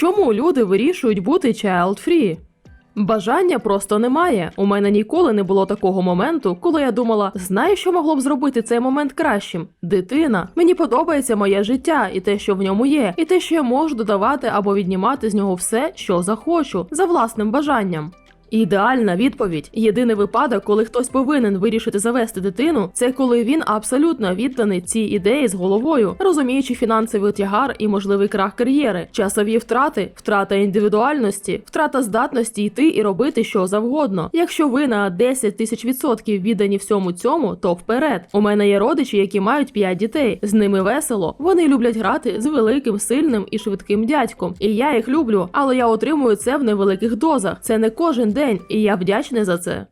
Чому люди вирішують бути child-free? Бажання просто немає. У мене ніколи не було такого моменту, коли я думала, знаю, що могло б зробити цей момент кращим. Дитина. Мені подобається моє життя і те, що в ньому є, і те, що я можу додавати або віднімати з нього все, що захочу, за власним бажанням. Ідеальна відповідь. Єдиний випадок, коли хтось повинен вирішити завести дитину, це коли він абсолютно відданий цій ідеї з головою, розуміючи фінансовий тягар і можливий крах кар'єри, часові втрати, втрата індивідуальності, втрата здатності йти і робити що завгодно. Якщо ви на 10 тисяч відсотків віддані всьому цьому, то вперед. У мене є родичі, які мають 5 дітей. З ними весело. Вони люблять грати з великим, сильним і швидким дядьком. І я їх люблю, але я отримую це в невеликих дозах. Це не кожен день, і я вдячний за це.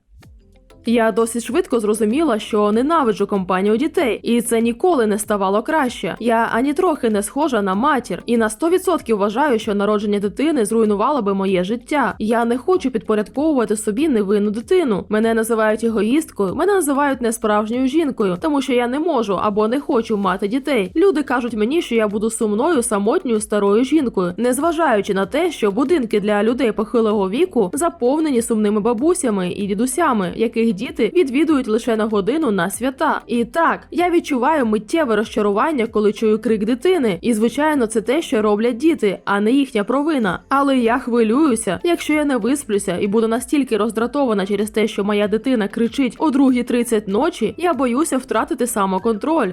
Я досить швидко зрозуміла, що ненавиджу компанію дітей, і це ніколи не ставало краще. Я ані трохи не схожа на матір, і на 100% вважаю, що народження дитини зруйнувало би моє життя. Я не хочу підпорядковувати собі невинну дитину. Мене називають егоїсткою, мене називають несправжньою жінкою, тому що я не можу або не хочу мати дітей. Люди кажуть мені, що я буду сумною, самотньою старою жінкою, незважаючи на те, що будинки для людей похилого віку заповнені сумними бабусями і дідусями, яких діти відвідують лише на годину на свята. І так, я відчуваю миттєве розчарування, коли чую крик дитини. І звичайно, це те, що роблять діти, а не їхня провина. Але я хвилююся, якщо я не висплюся і буду настільки роздратована через те, що моя дитина кричить о 2.30 ночі, я боюся втратити самоконтроль.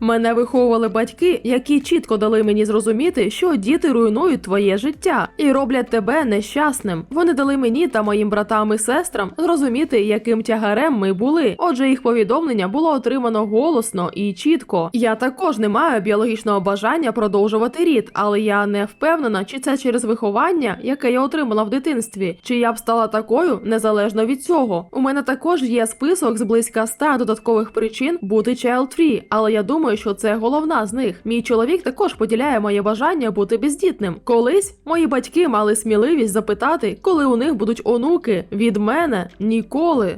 Мене виховували батьки, які чітко дали мені зрозуміти, що діти руйнують твоє життя і роблять тебе нещасним. Вони дали мені та моїм братам і сестрам зрозуміти, яким тягарем ми були. Отже, їх повідомлення було отримано голосно і чітко. Я також не маю біологічного бажання продовжувати рід, але я не впевнена, чи це через виховання, яке я отримала в дитинстві, чи я б стала такою незалежно від цього. У мене також є список з близька ста додаткових причин бути child-free, але я думаю, що це головна з них. Мій чоловік також поділяє моє бажання бути бездітним. Колись мої батьки мали сміливість запитати, коли у них будуть онуки. Від мене ніколи.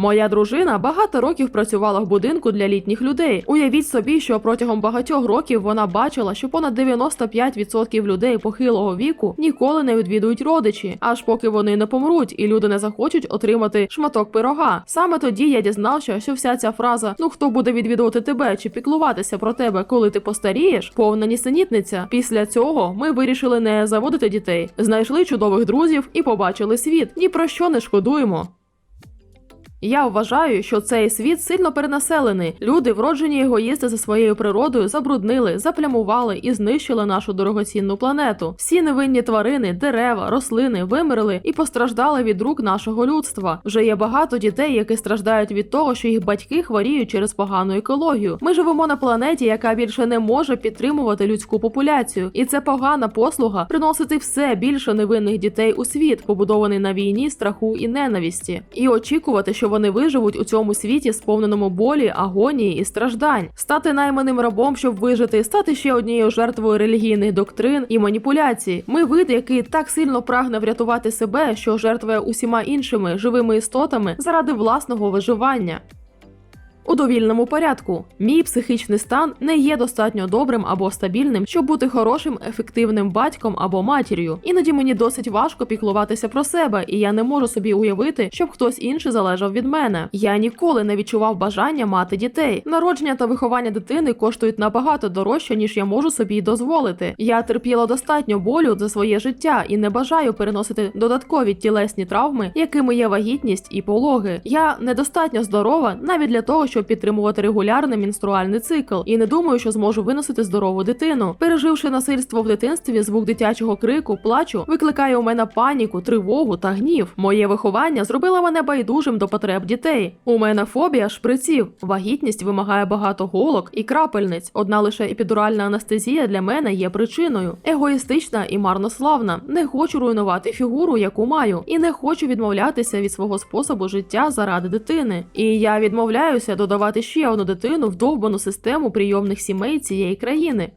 Моя дружина багато років працювала в будинку для літніх людей. Уявіть собі, що протягом багатьох років вона бачила, що понад 95% людей похилого віку ніколи не відвідують родичі, аж поки вони не помруть, і люди не захочуть отримати шматок пирога. Саме тоді я дізнався, що вся ця фраза Ну хто буде відвідувати тебе чи піклуватися про тебе, коли ти постарієш, повна нісенітниця. Після цього ми вирішили не заводити дітей, знайшли чудових друзів і побачили світ. Ні про що не шкодуємо. Я вважаю, що цей світ сильно перенаселений. Люди, вроджені егоїсти за своєю природою, забруднили, заплямували і знищили нашу дорогоцінну планету. Всі невинні тварини, дерева, рослини вимерли і постраждали від рук нашого людства. Вже є багато дітей, які страждають від того, що їх батьки хворіють через погану екологію. Ми живемо на планеті, яка більше не може підтримувати людську популяцію, і це погана послуга приносити все більше невинних дітей у світ, побудований на війні, страху і ненависті, і очікувати, що вони виживуть у цьому світі, сповненому болі, агонії і страждань, стати найманим рабом, щоб вижити, стати ще однією жертвою релігійних доктрин і маніпуляцій. Ми вид, який так сильно прагне врятувати себе, що жертвує усіма іншими живими істотами заради власного виживання. У довільному порядку мій психічний стан не є достатньо добрим або стабільним, щоб бути хорошим, ефективним батьком або матір'ю. Іноді мені досить важко піклуватися про себе, і я не можу собі уявити, щоб хтось інший залежав від мене. Я ніколи не відчував бажання мати дітей. Народження та виховання дитини коштують набагато дорожче, ніж я можу собі дозволити. Я терпіла достатньо болю за своє життя і не бажаю переносити додаткові тілесні травми, якими є вагітність і пологи. Я недостатньо здорова навіть для того, щоб підтримувати регулярний менструальний цикл, і не думаю, що зможу виносити здорову дитину. Переживши насильство в дитинстві, звук дитячого крику, плачу, викликає у мене паніку, тривогу та гнів. Моє виховання зробило мене байдужим до потреб дітей. У мене фобія шприців. Вагітність вимагає багато голок і крапельниць. Одна лише епідуральна анестезія для мене є причиною. Егоїстична і марнославна. Не хочу руйнувати фігуру, яку маю, і не хочу відмовлятися від свого способу життя заради дитини. І я відмовляюся додавати ще одну дитину в довбану систему прийомних сімей цієї країни.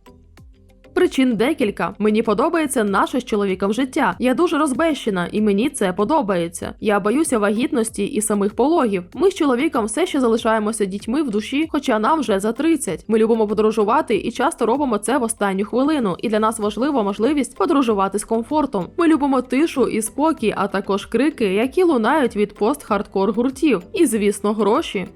Причин декілька. Мені подобається наше з чоловіком життя. Я дуже розбещена, і мені це подобається. Я боюся вагітності і самих пологів. Ми з чоловіком все ще залишаємося дітьми в душі, хоча нам вже за 30. Ми любимо подорожувати і часто робимо це в останню хвилину. І для нас важлива можливість подорожувати з комфортом. Ми любимо тишу і спокій, а також крики, які лунають від пост-хардкор гуртів. І, звісно, гроші.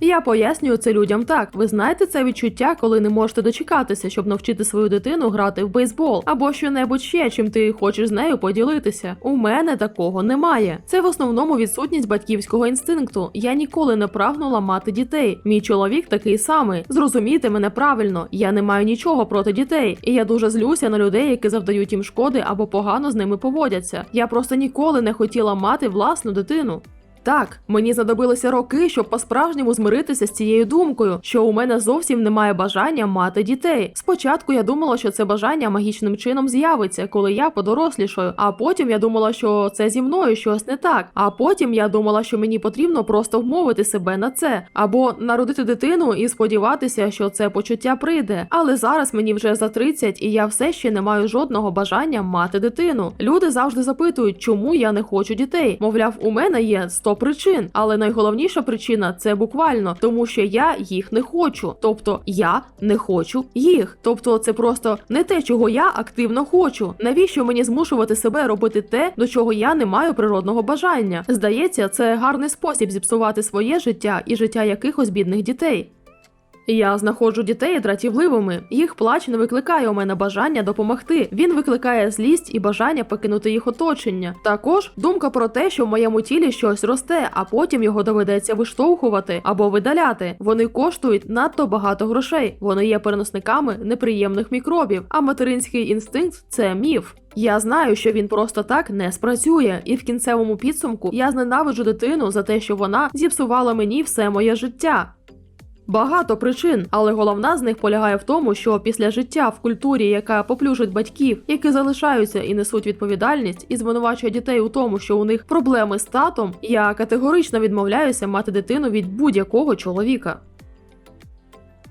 Я пояснюю це людям так. Ви знаєте це відчуття, коли не можете дочекатися, щоб навчити свою дитину грати в бейсбол або що-небудь ще, чим ти хочеш з нею поділитися. У мене такого немає. Це в основному відсутність батьківського інстинкту. Я ніколи не прагнула мати дітей. Мій чоловік такий самий. Зрозумійте мене правильно, я не маю нічого проти дітей, і я дуже злюся на людей, які завдають їм шкоди або погано з ними поводяться. Я просто ніколи не хотіла мати власну дитину. Так, мені знадобилися роки, щоб по-справжньому змиритися з цією думкою, що у мене зовсім немає бажання мати дітей. Спочатку я думала, що це бажання магічним чином з'явиться, коли я подорослішаю. А потім я думала, що це зі мною щось не так. А потім я думала, що мені потрібно просто вмовити себе на це, або народити дитину і сподіватися, що це почуття прийде. Але зараз мені вже за 30, і я все ще не маю жодного бажання мати дитину. Люди завжди запитують, чому я не хочу дітей. Мовляв, у мене є 100 причин, але найголовніша причина це буквально тому, що я їх не хочу. Тобто я не хочу їх. Тобто, це просто не те, чого я активно хочу. Навіщо мені змушувати себе робити те, до чого я не маю природного бажання? Здається, це гарний спосіб зіпсувати своє життя і життя якихось бідних дітей. Я знаходжу дітей дратівливими. Їх плач не викликає у мене бажання допомогти. Він викликає злість і бажання покинути їх оточення. Також думка про те, що в моєму тілі щось росте, а потім його доведеться виштовхувати або видаляти. Вони коштують надто багато грошей. Вони є переносниками неприємних мікробів. А материнський інстинкт це міф. Я знаю, що він просто так не спрацює, і в кінцевому підсумку я зненавиджу дитину за те, що вона зіпсувала мені все моє життя. Багато причин, але головна з них полягає в тому, що після життя в культурі, яка поплюжить батьків, які залишаються і несуть відповідальність, і звинувачує дітей у тому, що у них проблеми з татом, я категорично відмовляюся мати дитину від будь-якого чоловіка.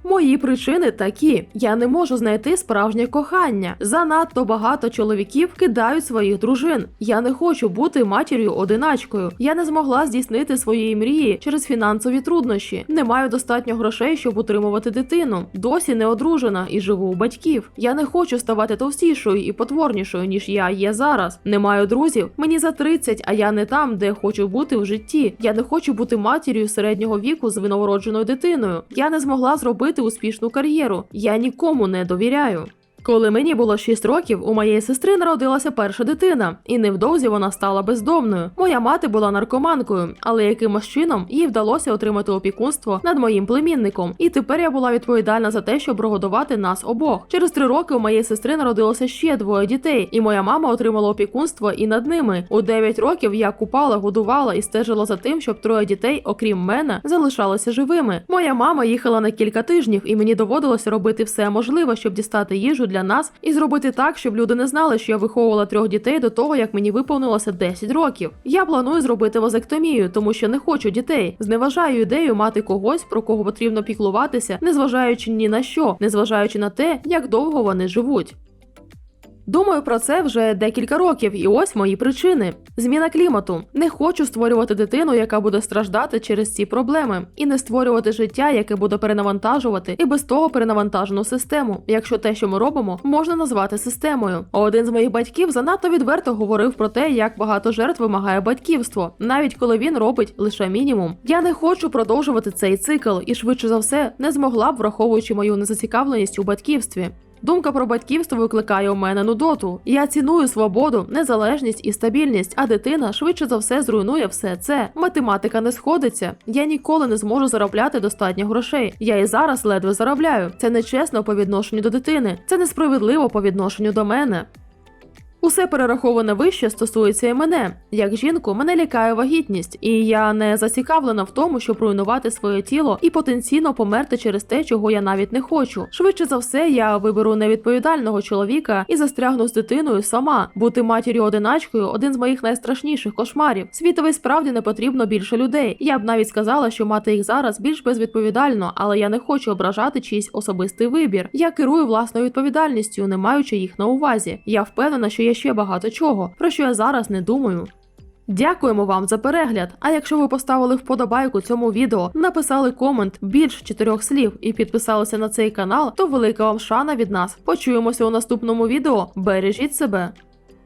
Мої причини такі: я не можу знайти справжнє кохання. Занадто багато чоловіків кидають своїх дружин. Я не хочу бути матір'ю одиначкою. Я не змогла здійснити своєї мрії через фінансові труднощі. Не маю достатньо грошей, щоб утримувати дитину. Досі не одружена і живу у батьків. Я не хочу ставати товстішою і потворнішою, ніж я є зараз. Не маю друзів. Мені за 30, а я не там, де хочу бути в житті. Я не хочу бути матір'ю середнього віку з виновородженою дитиною. Я не змогла зробити успішну кар'єру. Я нікому не довіряю. Коли мені було 6 років, у моєї сестри народилася перша дитина, і невдовзі вона стала бездомною. Моя мати була наркоманкою, але якимось чином їй вдалося отримати опікунство над моїм племінником. І тепер я була відповідальна за те, щоб прогодувати нас обох. Через три роки у моєї сестри народилося ще двоє дітей, і моя мама отримала опікунство і над ними. У 9 років я купала, годувала і стежила за тим, щоб троє дітей, окрім мене, залишалися живими. Моя мама їхала на кілька тижнів, і мені доводилося робити все можливе, щоб дістати їжу для нас і зробити так, щоб люди не знали, що я виховувала трьох дітей до того, як мені виповнилося 10 років. Я планую зробити вазектомію, тому що не хочу дітей. Зневажаю ідею мати когось, про кого потрібно піклуватися, незважаючи ні на що, незважаючи на те, як довго вони живуть. Думаю про це вже декілька років, і ось мої причини: зміна клімату. Не хочу створювати дитину, яка буде страждати через ці проблеми, і не створювати життя, яке буде перенавантажувати і без того перенавантажену систему, якщо те, що ми робимо, можна назвати системою. Один з моїх батьків занадто відверто говорив про те, як багато жертв вимагає батьківство, навіть коли він робить лише мінімум. Я не хочу продовжувати цей цикл, і швидше за все не змогла б, враховуючи мою незацікавленість у батьківстві. Думка про батьківство викликає у мене нудоту. Я ціную свободу, незалежність і стабільність, а дитина швидше за все зруйнує все це. Математика не сходиться. Я ніколи не зможу заробляти достатньо грошей. Я і зараз ледве заробляю. Це нечесно по відношенню до дитини. Це несправедливо по відношенню до мене. Усе перераховане вище стосується і мене. Як жінку, мене лякає вагітність, і я не зацікавлена в тому, щоб руйнувати своє тіло і потенційно померти через те, чого я навіть не хочу. Швидше за все, я виберу невідповідального чоловіка і застрягну з дитиною сама. Бути матір'ю одиначкою один з моїх найстрашніших кошмарів. Світові справді не потрібно більше людей. Я б навіть сказала, що мати їх зараз більш безвідповідально, але я не хочу ображати чийсь особистий вибір. Я керую власною відповідальністю, не маючи їх на увазі. Я впевнена, що є ще багато чого, про що я зараз не думаю. Дякуємо вам за перегляд. А якщо ви поставили вподобайку цьому відео, написали комент більш чотирьох слів і підписалися на цей канал, то велика вам шана від нас. Почуємося у наступному відео. Бережіть себе.